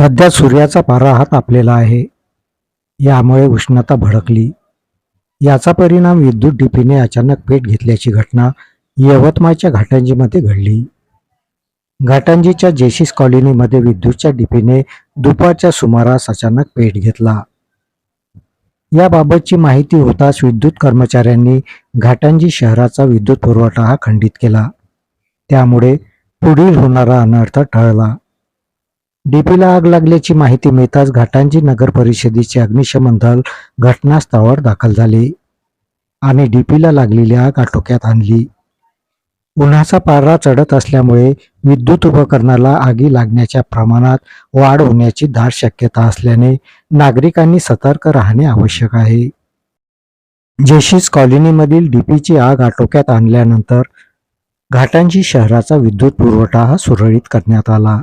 सध्या सूर्याचा पारा हा तापलेला आहे. यामुळे उष्णता भडकली. याचा परिणाम विद्युत डीपीने अचानक पेट घेतल्याची घटना यवतमाळच्या घाटंजीमध्ये घडली. घाटंजीच्या जेसीस कॉलनीमध्ये विद्युतच्या डीपीने दुपारच्या सुमारास अचानक पेट घेतला. याबाबतची माहिती होताच विद्युत कर्मचाऱ्यांनी घाटंजी शहराचा विद्युत पुरवठा हा खंडित केला. त्यामुळे पुढील होणारा अनर्थ टळला. डीपीला आग लागल्याची माहिती मिळताच घाटांजी नगर परिषदेचे अग्निशमन दल घटनास्थळावर दाखल झाले. आणि डीपीला लागलेली आग आटोक्यात आणली. उन्हाचा पारा चढत असल्यामुळे विद्युत उपकरणाला आगी लागण्याच्या प्रमाणात वाढ होण्याची दाट शक्यता असल्याने नागरिकांनी सतर्क राहणे आवश्यक आहे. जेशीस कॉलनीमधील डीपीची आग आटोक्यात आणल्यानंतर घाटांजी शहराचा विद्युत पुरवठा हा सुरळीत करण्यात आला.